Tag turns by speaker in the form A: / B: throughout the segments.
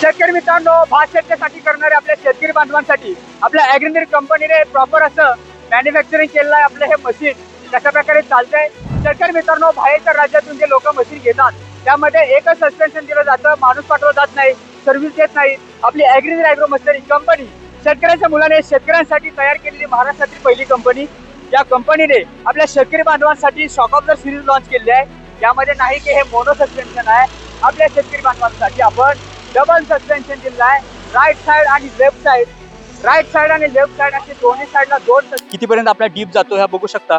A: शेतकरी मित्रांनो भात शेतीसाठी करणारे आपल्या शेतकरी बांधवांसाठी आपल्या अॅग्रिनरी कंपनीने प्रॉपर असं मॅन्युफॅक्चरिंग केलेलं आहे आपलं हे मशीन कशा प्रकारे चालतंय? शेतकरी मित्रांनो बाहेरच्या राज्यातून जे लोक मशीन घेतात त्यामध्ये एकच सस्पेन्शन दिलं जातं माणूस पाठवला जात नाही सर्व्हिस देत नाही. आपली अॅग्रिनरी अॅग्रो मशिनरी कंपनी शेतकऱ्यांच्या मुलाने शेतकऱ्यांसाठी तयार केलेली महाराष्ट्रातील पहिली कंपनी या कंपनीने आपल्या शेतकरी बांधवांसाठी shock of the series launch केली आहे. यामध्ये नाही की हे मोनो सस्पेन्शन आहे. आपल्या शेतकरी बांधवांसाठी आपण डबल सस्पेन्शन दिलेलं आहे. राईट साइड आणि लेफ्ट साइड राईट साइड आणि लेफ्ट साइड असे दोन्ही साइडला दोन कितीपर्यंत आपला डीप जातो ह्या बघू शकता.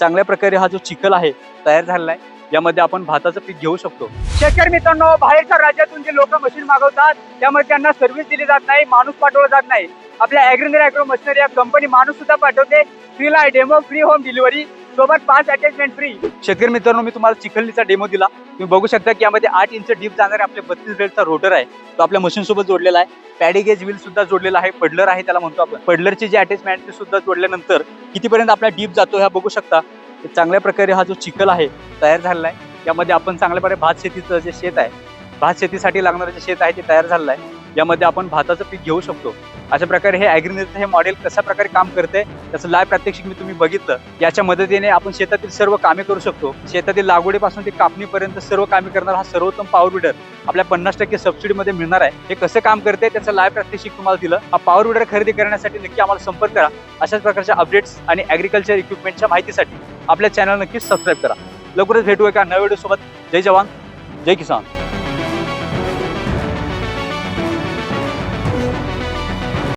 A: चांगल्या प्रकारे हा जो चिखल आहे तयार झालेला आहे. यामध्ये आपण भाताचं पीक घेऊ शकतो. शेतकरी मित्रांनो बाहेरच्या राज्यातून जे लोक मशीन मागवतात त्यामध्ये त्यांना सर्व्हिस दिली जात नाही माणूस पाठवला जात नाही. आपल्या अॅग्रिनरी अॅग्रो मशिनरी या कंपनी माणूस सुद्धा पाठवते. फ्रीला डेमो फ्री होम डिलिव्हरी सोबत पाच अटॅचमेंट फ्री शेतकरी मित्रांनो मी तुम्हाला चिखलीचा डेमो दिला. तुम्ही बघू शकता की यामध्ये आठ इंच डीप जाणारे आपले बत्तीस बेल्टचा रोटर आहे. तो आपल्या मशीन सोबत जोडलेला आहे. पॅडी गेज व्हील सुद्धा जोडलेला आहे. पडलर आहे त्याला म्हणतो आपण. पडलरची जी अटॅचमेंट ते सुद्धा जोडल्यानंतर कितीपर्यंत आपला डीप जातो ह्या बघू शकता. चांगल्या प्रकारे हा जो चिखल आहे तयार झालेला आहे. यामध्ये आपण चांगल्या प्रकारे भात शेतीचं जे शेत आहे भात शेतीसाठी लागणारं जे शेत आहे ते तयार झालेलं आहे. यामध्ये आपण भाताचं पीक घेऊ शकतो. अशा प्रकारे हे ॲग्रिनेचं हे मॉडेल कशा प्रकारे काम करते त्याचं लाईव्ह प्रात्यक्षिक मी तुम्ही बघितलं. याच्या मदतीने आपण शेतातील सर्व कामे करू शकतो. शेतातील लागवडीपासून ते कापणीपर्यंत सर्व कामे करणारा हा सर्वोत्तम पॉवर विडर आपल्या पन्नास टक्के सबसिडीमध्ये मिळणार आहे. हे कसं काम करते त्याचं लाईव्ह प्रात्यक्षिक तुम्हाला दिलं. हा पॉवर विडर खरेदी करण्यासाठी नक्की आम्हाला संपर्क करा. अशाच प्रकारच्या अपडेट्स आणि ॲग्रिकल्चर इक्विपमेंटच्या माहितीसाठी आपल्या चॅनल नक्कीच सबस्क्राईब करा. लवकरच भेटू एका नव्या व्हिडिओसोबत जय जवान. जय किसान.